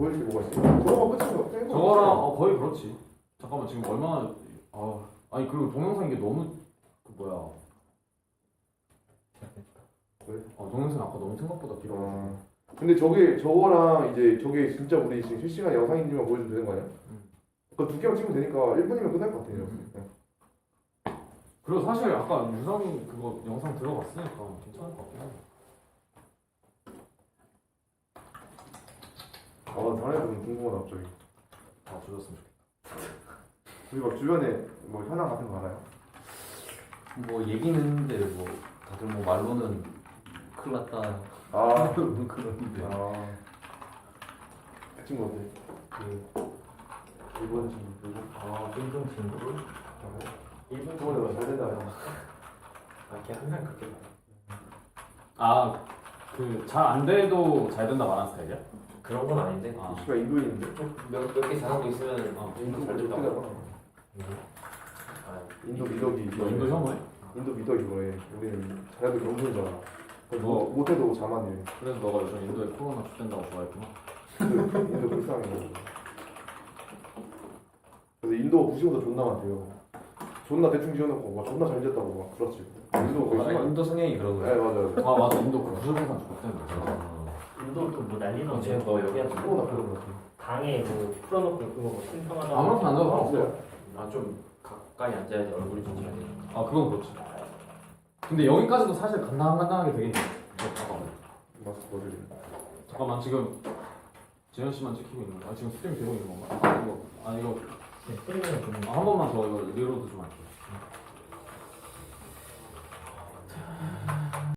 보여줄 게 뭐가 있어? 저거가 끝인 거 같아. 저거랑 어, 거의 그렇지. 잠깐만 지금 얼마나 아 아니 그리고 동영상 이게 너무 그 뭐야 그래? 어, 동영상 아까 너무 생각보다 길어. 아, 근데 저게 저거랑 이제 저게 진짜 우리 지금 실시간 영상인지만 보여주면 되는 거 아니야? 음. 그두 개만 찍으면 되니까 1분이면 끝날 것 같아 요. 음. 네. 그리고 사실 아까 유성이 그거 영상 들어봤으니까 괜찮을 것 같긴 해. 아, 다른 애들은 궁금하다 갑자기. 다 조졌으면 좋겠다. 우리 막 주변에 뭐 현황 같은 거 알아요? 뭐 얘기는 했는데 뭐 다들 뭐 말로는 큰일 났다 아, 그러는데 아, 그 친구 어때? 그 일본 친구 일본. 아, 일본 친구? 일본 저번에 친구 잘 된다. 형. 아, 걔 항상 그렇게 말해. 아그 잘 안 돼도 잘 된다 말하는 스타일이야? 그런 건 아닌데 아 씨발 인도인인데. 몇몇 개 잘하고 있으면 아, 인도 잘 어떻게 된다고. 알아? 아, 인도 미덕이 너 인도 혐오해? 인도 미덕이 뭐해? 우리는 잘해도 명분이잖아. 너- 뭐 못해도 자만해. 그래서 너가 요즘 인도에 코로나 죽된다고 좋아했구나. 인도, 인도 불쌍해. 그래서 인도 부시보다 존나 많대요. 존나 대충 지어놓고 막 존나 잘 지었다고 막 그렇지. 인도 거의 아, 심한. 인도 성향이 네 그러고요 맞아요. 아 맞아 인도 그 부실공산 죽된다. 어. 인도 또뭐 난리 나네. 어제 너 여기 앉아. 코로나 그런 거 같아. 방에 뭐 풀어놓고 그거 뭐 신청하다. 아무렇게나 앉아도 아, 상관없어. 진짜요? 아좀 가까이 앉아야 돼. 얼굴이 좀잘 돼. 아 그건 그렇지. 근데 여기까지도 사실 간당간당하게 되긴 해. 어, 잠깐만. 마스크 벗으려. 잠깐만 지금 재현 씨만 찍히고 있는 거야? 아, 지금 스트림 되고 있는 건가? 아 이거 아 이거 스트리밍은 좀. 아, 한 번만 더 이거 리로드 좀 할게.